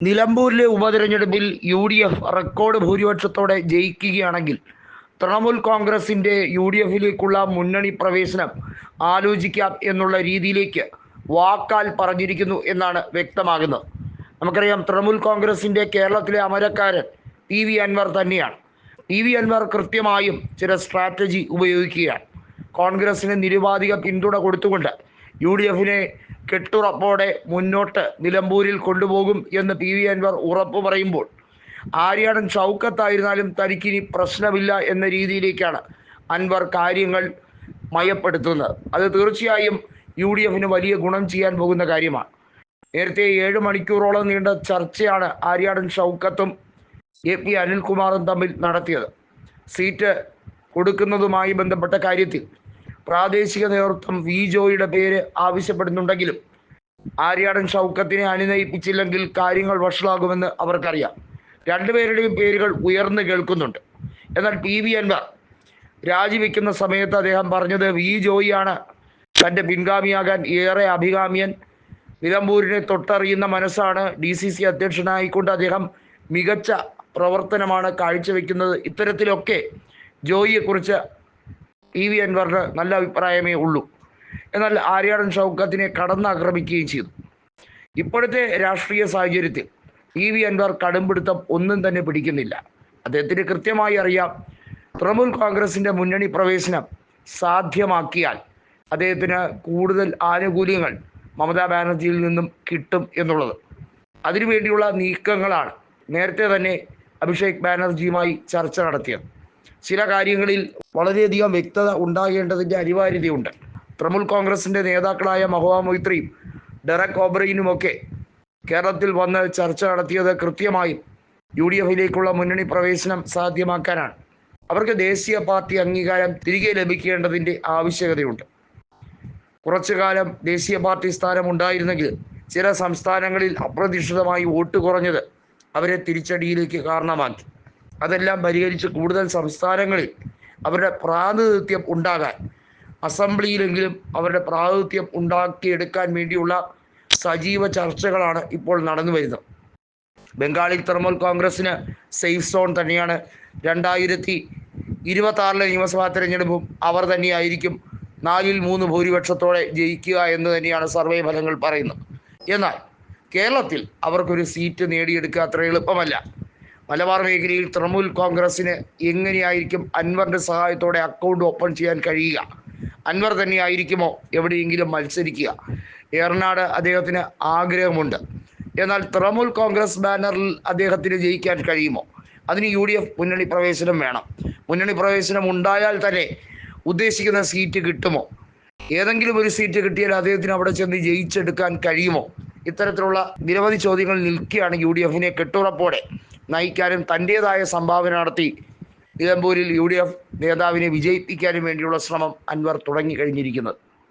നിലമ്പൂരിലെ ഉപതെരഞ്ഞെടുപ്പിൽ U D F record ഭൂരിപക്ഷത്തോടെ ജയിക്കുകയാണെങ്കിൽ തൃണമൂൽ കോൺഗ്രസിന്റെ യു ഡി എഫിലേക്കുള്ള മുന്നണി പ്രവേശനം ആലോചിക്കാം എന്നുള്ള രീതിയിലേക്ക് വാക്കാൽ പറഞ്ഞിരിക്കുന്നു എന്നാണ് വ്യക്തമാകുന്നത്. നമുക്കറിയാം തൃണമൂൽ കോൺഗ്രസിന്റെ കേരളത്തിലെ അമരക്കാരൻ പി വി അൻവർ തന്നെയാണ്. പി വി അൻവർ കൃത്യമായും ചില സ്ട്രാറ്റജി ഉപയോഗിക്കുകയാണ്. കോൺഗ്രസിന് നിരുപാധിക പിന്തുണ കൊടുത്തുകൊണ്ട് യു ഡി എഫിനെ കെട്ടുറപ്പോടെ മുന്നോട്ട് നിലമ്പൂരിൽ കൊണ്ടുപോകും എന്ന് പി വി അൻവർ ഉറപ്പ് പറയുമ്പോൾ ആര്യാടൻ ഷൗക്കത്തായിരുന്നാലും തനിക്കിനി പ്രശ്നമില്ല എന്ന രീതിയിലേക്കാണ് അൻവർ കാര്യങ്ങൾ മയപ്പെടുത്തുന്നത്. അത് തീർച്ചയായും യു ഡി എഫിന് വലിയ ഗുണം ചെയ്യാൻ പോകുന്ന കാര്യമാണ്. നേരത്തെ ഏഴ് മണിക്കൂറോളം നീണ്ട ചർച്ചയാണ് ആര്യാടൻ ഷൗക്കത്തും എ പി അനിൽകുമാറും തമ്മിൽ നടത്തിയത്. സീറ്റ് കൊടുക്കുന്നതുമായി ബന്ധപ്പെട്ട കാര്യത്തിൽ പ്രാദേശിക നേതൃത്വം വി ജോയുടെ പേര് ആവശ്യപ്പെടുന്നുണ്ടെങ്കിലും ആര്യാടൻ ഷൗക്കത്തിനെ അനുനയിപ്പിച്ചില്ലെങ്കിൽ കാര്യങ്ങൾ വഷളാകുമെന്ന് അവർക്കറിയാം. രണ്ടുപേരുടെയും പേരുകൾ ഉയർന്നു കേൾക്കുന്നുണ്ട്. എന്നാൽ പി വി അൻവർ രാജിവെക്കുന്ന സമയത്ത് അദ്ദേഹം പറഞ്ഞത് വി ജോയിയാണ് തന്റെ പിൻഗാമിയാകാൻ ഏറെ അഭികാമ്യൻ. നിലമ്പൂരിനെ തൊട്ടറിയുന്ന മനസ്സാണ് ഡി സി സി അധ്യക്ഷനായിക്കൊണ്ട് അദ്ദേഹം മികച്ച പ്രവർത്തനമാണ് കാഴ്ചവെക്കുന്നത്. ഇത്തരത്തിലൊക്കെ ജോയിയെക്കുറിച്ച് പി വി അൻവറിന് നല്ല അഭിപ്രായമേ ഉള്ളൂ. എന്നാൽ ആര്യാടൻ ഷൗക്കത്തിനെ കടന്നാക്രമിക്കുകയും ചെയ്തു. ഇപ്പോഴത്തെ രാഷ്ട്രീയ സാഹചര്യത്തിൽ ഇ വി അൻവർ കടുംപിടുത്തം ഒന്നും തന്നെ പിടിക്കുന്നില്ല. അദ്ദേഹത്തിന് കൃത്യമായി അറിയാം തൃണമൂൽ കോൺഗ്രസിന്റെ മുന്നണി പ്രവേശനം സാധ്യമാക്കിയാൽ അദ്ദേഹത്തിന് കൂടുതൽ ആനുകൂല്യങ്ങൾ മമതാ ബാനർജിയിൽ നിന്നും കിട്ടും എന്നുള്ളത്. അതിനുവേണ്ടിയുള്ള നീക്കങ്ങളാണ് നേരത്തെ തന്നെ അഭിഷേക് ബാനർജിയുമായി ചർച്ച നടത്തിയത്. ചില കാര്യങ്ങളിൽ വളരെയധികം വ്യക്തത ഉണ്ടാകേണ്ടതിന്റെ അനിവാര്യതയുണ്ട്. തൃണമൂൽ കോൺഗ്രസിന്റെ നേതാക്കളായ മഹുവാ മൊയ്ത്രിയും ഡെറക് ഒക്കെ കേരളത്തിൽ വന്ന് ചർച്ച നടത്തിയത് കൃത്യമായും യു ഡി എഫിലേക്കുള്ള മുന്നണി പ്രവേശനം സാധ്യമാക്കാനാണ്. അവർക്ക് ദേശീയ പാർട്ടി അംഗീകാരം തിരികെ ലഭിക്കേണ്ടതിന്റെ ആവശ്യകതയുണ്ട്. കുറച്ചു കാലം ദേശീയ പാർട്ടി സ്ഥാനം ഉണ്ടായിരുന്നെങ്കിൽ ചില സംസ്ഥാനങ്ങളിൽ അപ്രതീക്ഷിതമായി വോട്ട് കുറഞ്ഞത് അവരെ തിരിച്ചടിയിലേക്ക് കാരണമാക്കി. അതെല്ലാം പരിഹരിച്ച് കൂടുതൽ സംസ്ഥാനങ്ങളിൽ അവരുടെ പ്രാതിനിധ്യം ഉണ്ടാകാൻ അസംബ്ലിയിലെങ്കിലും അവരുടെ പ്രാതിനിധ്യം ഉണ്ടാക്കിയെടുക്കാൻ വേണ്ടിയുള്ള സജീവ ചർച്ചകളാണ് ഇപ്പോൾ നടന്നു വരുന്നത്. ബംഗാളിൽ തൃണമൂൽ കോൺഗ്രസിന് സേഫ് സോൺ തന്നെയാണ്. രണ്ടായിരത്തി ഇരുപത്തി ആറിലെ നിയമസഭാ തെരഞ്ഞെടുപ്പും അവർ തന്നെയായിരിക്കും നാലിൽ മൂന്ന് ഭൂരിപക്ഷത്തോടെ ജയിക്കുക എന്ന് തന്നെയാണ് സർവേ ഫലങ്ങൾ പറയുന്നത്. എന്നാൽ കേരളത്തിൽ അവർക്കൊരു സീറ്റ് നേടിയെടുക്കുക അത്ര എളുപ്പമല്ല. മലബാർ മേഖലയിൽ തൃണമൂൽ കോൺഗ്രസിന് എങ്ങനെയായിരിക്കും അൻവറിന്റെ സഹായത്തോടെ അക്കൗണ്ട് ഓപ്പൺ ചെയ്യാൻ കഴിയുക? അൻവർ തന്നെയായിരിക്കുമോ എവിടെയെങ്കിലും മത്സരിക്കുക? ഏറനാട് അദ്ദേഹത്തിന് ആഗ്രഹമുണ്ട്. എന്നാൽ തൃണമൂൽ കോൺഗ്രസ് ബാനറിൽ അദ്ദേഹത്തിന് ജയിക്കാൻ കഴിയുമോ? അതിന് യു ഡി എഫ് മുന്നണി പ്രവേശനം വേണം. മുന്നണി പ്രവേശനം ഉണ്ടായാൽ തന്നെ ഉദ്ദേശിക്കുന്ന സീറ്റ് കിട്ടുമോ? ഏതെങ്കിലും ഒരു സീറ്റ് കിട്ടിയാൽ അദ്ദേഹത്തിന് അവിടെ ചെന്ന് ജയിച്ചെടുക്കാൻ കഴിയുമോ? ഇത്തരത്തിലുള്ള നിരവധി ചോദ്യങ്ങൾ നിൽക്കുകയാണ് യു ഡി എഫിനെ കെട്ടുറപ്പോടെ നയിക്കാനും തന്റേതായ സംഭാവന നടത്തി. നിലമ്പൂരിൽ യു ഡി എഫ് നേതാവിനെ വിജയിപ്പിക്കാനും വേണ്ടിയുള്ള ശ്രമം അൻവർ തുടങ്ങി കഴിഞ്ഞിരിക്കുന്നത്